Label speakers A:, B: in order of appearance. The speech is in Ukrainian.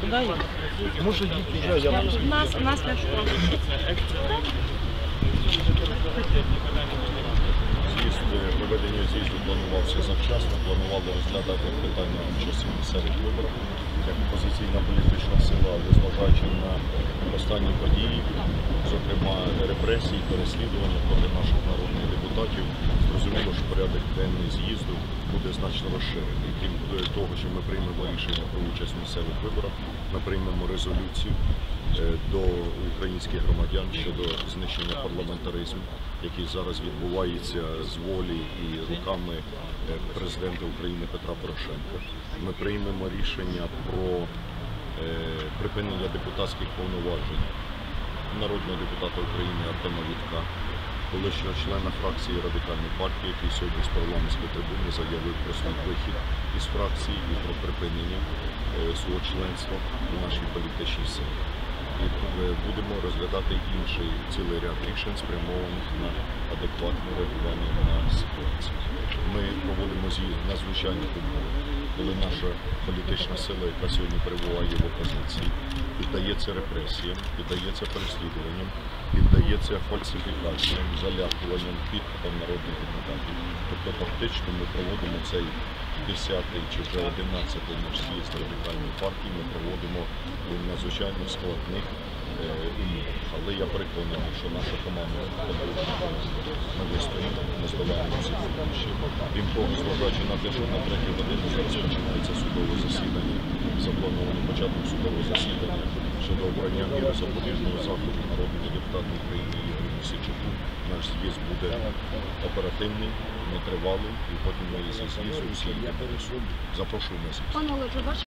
A: Куда їхати?
B: Може йдіть вже, я могу.
C: У нас, у нас Ляшко.
D: З'їзд, проведення з'їзду планувався завчасно, планували розглядати питання участі місцевих виборах як опозиційна політична сила, але зважаючи на останні події, зокрема репресії, переслідування проти наших народних депутатів, зрозуміло, що порядок денний з'їзду буде значно розширений. Крім того, що ми приймемо рішення про участь в місцевих виборах, ми приймемо резолюцію е, до українських громадян щодо знищення парламентаризму, який зараз відбувається з волі і руками е, президента України Петра Порошенка. Ми приймемо рішення про припинення депутатських повноважень народного депутата України Артема Вітка, колишнього члена фракції Радикальної партії, який сьогодні з парламентської трибуни заявив про свій вихід із фракції і про припинення е, свого членства у нашій політичній силі. І е, будемо розглядати інший цілий ряд рішень, спрямованих на адекватне реагування на ситуацію. Проводимо з'їзд на звичайних коли наша політична сила, яка сьогодні перебуває в опозиції, піддається репресіям, піддається переслідуванням, піддається фальсифікаціям, залякуванням, підкупам народних депутатів. Тобто фактично ми проводимо цей 10-й чи вже 11-й наш з'їзд радикальної партії, ми проводимо у надзвичайно складних. Але я переконаний, що наша команда ми вистоїмо, ми здолаємо всі. Крім того, зважаючи на те, що на третю годину зараз починається судове засідання, заплановано початок судового засідання щодо обрання міри запобіжного заходу народного депутата України Ігоря Мосичуку. Наш з'їзд буде оперативний, нетривалий, і потім ми зі з'їзду всі запрошуємо